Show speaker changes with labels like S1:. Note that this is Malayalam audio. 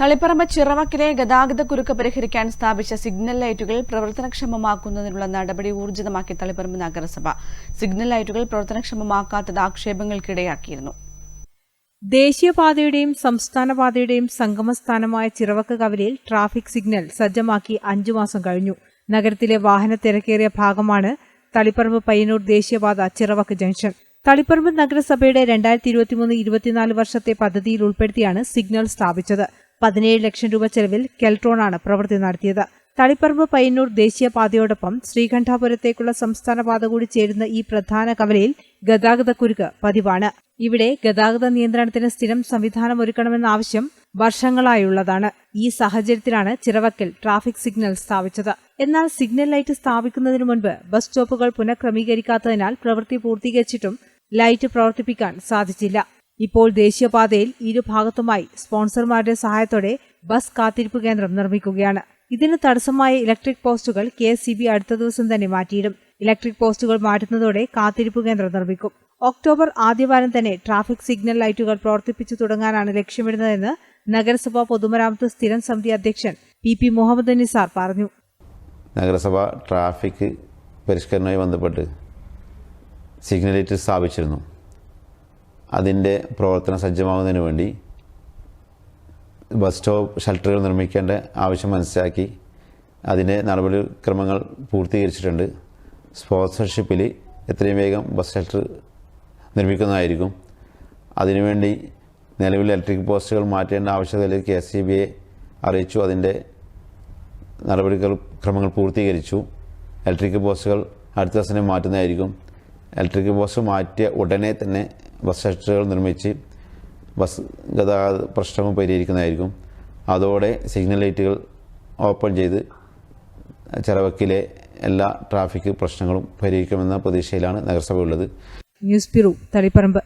S1: തളിപ്പറമ്പ് ചിറവക്കിലെ ഗതാഗത കുരുക്ക് പരിഹരിക്കാൻ സ്ഥാപിച്ച സിഗ്നൽ ലൈറ്റുകൾ പ്രവർത്തനക്ഷമമാക്കുന്നതിനുള്ള നടപടി ഊർജിതമാക്കി തളിപ്പറമ്പ് നഗരസഭ. സിഗ്നൽ ലൈറ്റുകൾ പ്രവർത്തനക്ഷമമാക്കാത്തത് ആക്ഷേപങ്ങൾക്കിടയാക്കിയിരുന്നു.
S2: ദേശീയപാതയുടെയും സംസ്ഥാനപാതയുടെയും സംഗമസ്ഥാനമായ ചിറവക്ക് കവലയിൽ ട്രാഫിക് സിഗ്നൽ സജ്ജമാക്കി അഞ്ചു മാസം കഴിഞ്ഞു. നഗരത്തിലെ വാഹന തിരക്കേറിയ ഭാഗമാണ് തളിപ്പറമ്പ് പയ്യന്നൂർ ദേശീയപാത ചിറവക്ക് ജംഗ്ഷൻ. തളിപ്പറമ്പ് നഗരസഭയുടെ രണ്ടായിരത്തി ഇരുപത്തിമൂന്ന് ഇരുപത്തിനാല് വർഷത്തെ പദ്ധതിയിൽ ഉൾപ്പെടുത്തിയാണ് സിഗ്നൽ സ്ഥാപിച്ചത്. പതിനേഴ് ലക്ഷം രൂപ ചെലവിൽ കെൽട്രോണാണ് പ്രവൃത്തി നടത്തിയത്. തളിപ്പറമ്പ് പയ്യന്നൂർ ദേശീയപാതയോടൊപ്പം ശ്രീകണ്ഠാപുരത്തേക്കുള്ള സംസ്ഥാന പാത കൂടി ചേരുന്ന ഈ പ്രധാന കവലയിൽ ഗതാഗതക്കുരുക്ക് പതിവാണ്. ഇവിടെ ഗതാഗത നിയന്ത്രണത്തിന് സ്ഥിരം സംവിധാനം ഒരുക്കണമെന്ന ആവശ്യം വർഷങ്ങളായുള്ളതാണ്. ഈ സാഹചര്യത്തിലാണ് ചിറവക്കൽ ട്രാഫിക് സിഗ്നൽ സ്ഥാപിച്ചത്. എന്നാൽ സിഗ്നൽ ലൈറ്റ് സ്ഥാപിക്കുന്നതിനു മുൻപ് ബസ് സ്റ്റോപ്പുകൾ പുനഃക്രമീകരിക്കാത്തതിനാൽ പ്രവൃത്തി പൂർത്തീകരിച്ചിട്ടും ലൈറ്റ് പ്രവർത്തിപ്പിക്കാൻ സാധിച്ചില്ല. ഇപ്പോൾ ദേശീയപാതയിൽ ഇരുഭാഗത്തുമായി സ്പോൺസർമാരുടെ സഹായത്തോടെ ബസ് കാത്തിരിപ്പ് കേന്ദ്രം നിർമ്മിക്കുകയാണ്. ഇതിന് തടസ്സമായ ഇലക്ട്രിക് പോസ്റ്റുകൾ കെ അടുത്ത ദിവസം തന്നെ മാറ്റിയിടും. ഇലക്ട്രിക് പോസ്റ്റുകൾ മാറ്റുന്നതോടെ കാത്തിരിപ്പ് കേന്ദ്രം നിർമ്മിക്കും. ഒക്ടോബർ ആദ്യവാരം തന്നെ ട്രാഫിക് സിഗ്നൽ ലൈറ്റുകൾ പ്രവർത്തിപ്പിച്ചു തുടങ്ങാനാണ് ലക്ഷ്യമിടുന്നതെന്ന് നഗരസഭാ പൊതുമരാമത്ത് സ്ഥിരം സമിതി അധ്യക്ഷൻ പി പി മുഹമ്മദ് നിസാർ പറഞ്ഞു.
S3: നഗരസഭ ട്രാഫിക് പരിഷ്കരണവുമായി ബന്ധപ്പെട്ട് സിഗ്നൽ ലൈറ്റ് സ്ഥാപിച്ചിരുന്നു. അതിന്റെ പ്രവർത്തനം സജ്ജമാകുന്നതിന് വേണ്ടി ബസ് സ്റ്റോപ്പ് ഷെൽട്ടറുകൾ നിർമ്മിക്കേണ്ട ആവശ്യം മനസ്സിലാക്കി അതിന്റെ നടപടിക്രമങ്ങൾ പൂർത്തീകരിച്ചിട്ടുണ്ട്. സ്പോൺസർഷിപ്പിൽ എത്രയും വേഗം ബസ് ഷെൽട്ടർ നിർമ്മിക്കുന്നതായിരിക്കും. അതിനുവേണ്ടി നിലവിൽ ഇലക്ട്രിക് പോസ്റ്റുകൾ മാറ്റേണ്ട ആവശ്യകതയിൽ കെ എസ് സി ബിയെ അറിയിച്ചു. അതിന്റെ നടപടികൾ ക്രമങ്ങൾ പൂർത്തീകരിച്ചു. ഇലക്ട്രിക് പോസ്റ്റുകൾ അടുത്ത ദിവസം മാറ്റുന്നതായിരിക്കും. ഇലക്ട്രിക് പോസ്റ്റ് മാറ്റിയ ഉടനെ തന്നെ ബസ് ഷെൽട്ടറുകൾ നിർമ്മിച്ച് ബസ് ഗതാഗത പ്രശ്നവും പരിഹരിക്കുന്നതായിരിക്കും. അതോടെ സിഗ്നൽ ലൈറ്റുകൾ ഓപ്പൺ ചെയ്ത് ചെറവക്കിലെ എല്ലാ ട്രാഫിക് പ്രശ്നങ്ങളും പരിഹരിക്കുമെന്ന പ്രതീക്ഷയിലാണ് നഗരസഭ ഉള്ളത്
S2: ന്യൂസ് ബ്യൂറോ തളിപ്പറമ്പ്.